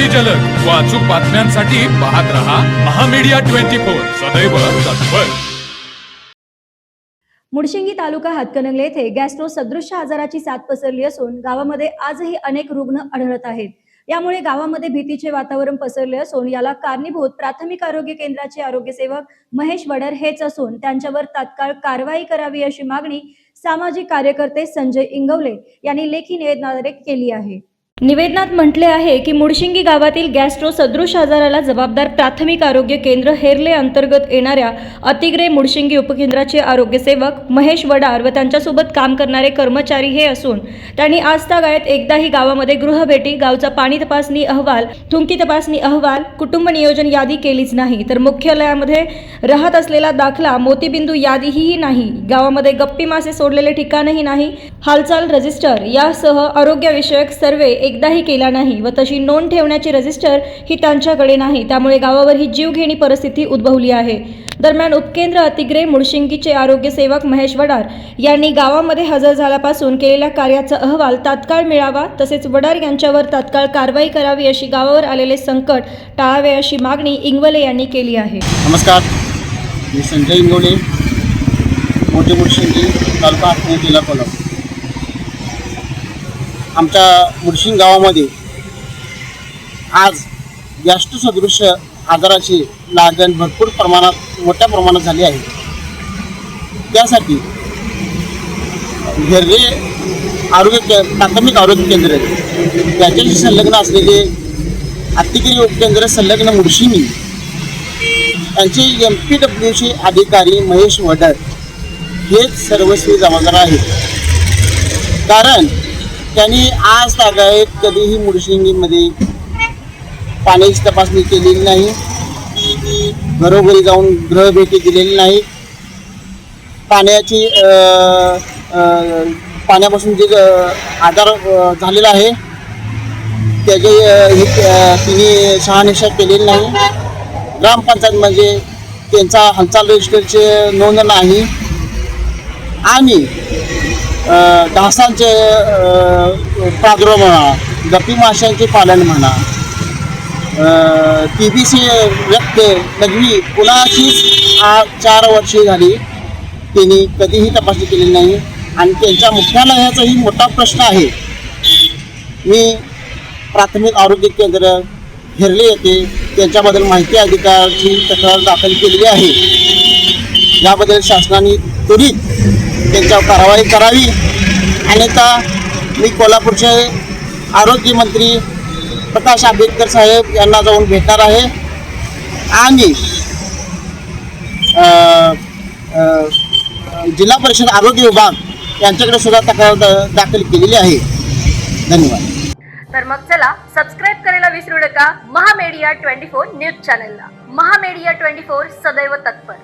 अति जलद. व अचूक बातम्यांसाठी पाहत रहा महामीडिया ट्वेंटी फोर. सदैव तत्पर. मुडशिंगी तालुका हातकणंगले येथे गॅस्ट्रो सदृश्य आजाराची साथ पसरली असून गावामध्ये आजही अनेक रुग्ण आढळत आहेत. यामुळे गावामध्ये भीतीचे वातावरण पसरले असून याला कारणीभूत प्राथमिक आरोग्य केंद्राचे आरोग्यसेवक महेश वडर हेच असून त्यांच्यावर तात्काळ कारवाई करावी अशी मागणी सामाजिक कार्यकर्ते संजय इंगवले यांनी लेखी निवेदनाद्वारे केली आहे. निवेदनात म्हटले आहे की मुडशिंगी गावातील गॅस्ट्रो सदृश आजाराला जबाबदार प्राथमिक आरोग्य केंद्र हेरले अंतर्गत येणाऱ्या अतिग्रे मुडशिंगी उपकेंद्राचे आरोग्यसेवक महेश वडार व त्यांच्यासोबत काम करणारे कर्मचारी हे असून त्यांनी आज तागायत एकदाही गावामध्ये गृहभेटी गावचा पाणी तपासणी अहवाल थुंकी तपासणी अहवाल कुटुंब नियोजन यादी केलीच नाही. तर मुख्यालयामध्ये राहत असलेला दाखला मोतीबिंदू यादीही नाही. गावामध्ये गप्पी मासे सोडलेले ठिकाणही नाही. हालचाल रजिस्टर यासह आरोग्यविषयक सर्वे एकदाही केला नाही व तशी नोंद ठेवण्याची रजिस्टर ही त्यांच्याकडे नाही. त्यामुळे गावावर ही जीवघेणी परिस्थिती उद्भवली आहे. दरम्यान उपकेंद्र अतिग्रे मुळशिंगीचे आरोग्यसेवक महेश वडार यांनी गावामध्ये हजर झाल्यापासून केलेल्या कार्याचा अहवाल तात्काळ मिळावा तसेच वडार यांच्यावर तात्काळ कारवाई करावी अशी गावावर आलेले संकट टाळावे अशी मागणी इंगवले यांनी केली आहे. नमस्कार. मी संजय इंगवले मोठे मुळशिंगी तालुका जिल्हा कोल्हापूर. आमच्या मुडशिंग गावामध्ये आज सदृश्य आजाराची लागण भरपूर प्रमाणात मोठ्या प्रमाणात झाली आहे. त्यासाठी घेरले आरोग्य के प्राथमिक आरोग्य केंद्र त्याच्याशी संलग्न असलेले अतिगिरी उपकेंद्र संलग्न मुडशिंगी त्यांचे एम पी डब्ल्यूचे अधिकारी महेश वडर हेच सर्वस्वी जबाबदार आहेत. कारण त्यांनी आज तागायत कधीही मुडशिंगीमध्ये पाण्याची तपासणी केलेली नाही. घरोघरी जाऊन ग्रहभेटी दिलेली नाही. पाण्याची पाण्यापासून जे आजार झालेला आहे त्याचे तिने शहानिशा केलेली नाही. ग्रामपंचायत म्हणजे त्यांचा हालचाल रजिस्टरचे नोंद नाही. आणि डासांचे अ, प्रादुर्भाव म्हणा गप्पी माशांचे पालन म्हणा टी बी सी व्यक्त लघवी कुणाचीच आज चार वर्षे झाली त्यांनी कधीही तपासणी केलेली नाही. आणि त्यांच्या मुख्यालयाचाही मोठा प्रश्न आहे. मी प्राथमिक आरोग्य केंद्र हिरले येते त्यांच्याबद्दल माहिती अधिकारची तक्रार दाखल केलेली आहे. याबद्दल शासनाने त्वरित त्यांच्यावर कारवाई करावी. अन्यथा मी कोल्हापूरचे आरोग्यमंत्री प्रकाश आंबेडकर साहेब यांना जाऊन भेटणार आहे. आणि जिल्हा परिषद आरोग्य विभाग यांच्याकडे सुद्धा तक्रार दाखल केलेली आहे. धन्यवाद. तर मग चला सबस्क्राईब करायला विसरू नका. महामेडिया ट्वेंटी फोर न्यूज चॅनलला. महामेडिया ट्वेंटी फोर सदैव तत्पर.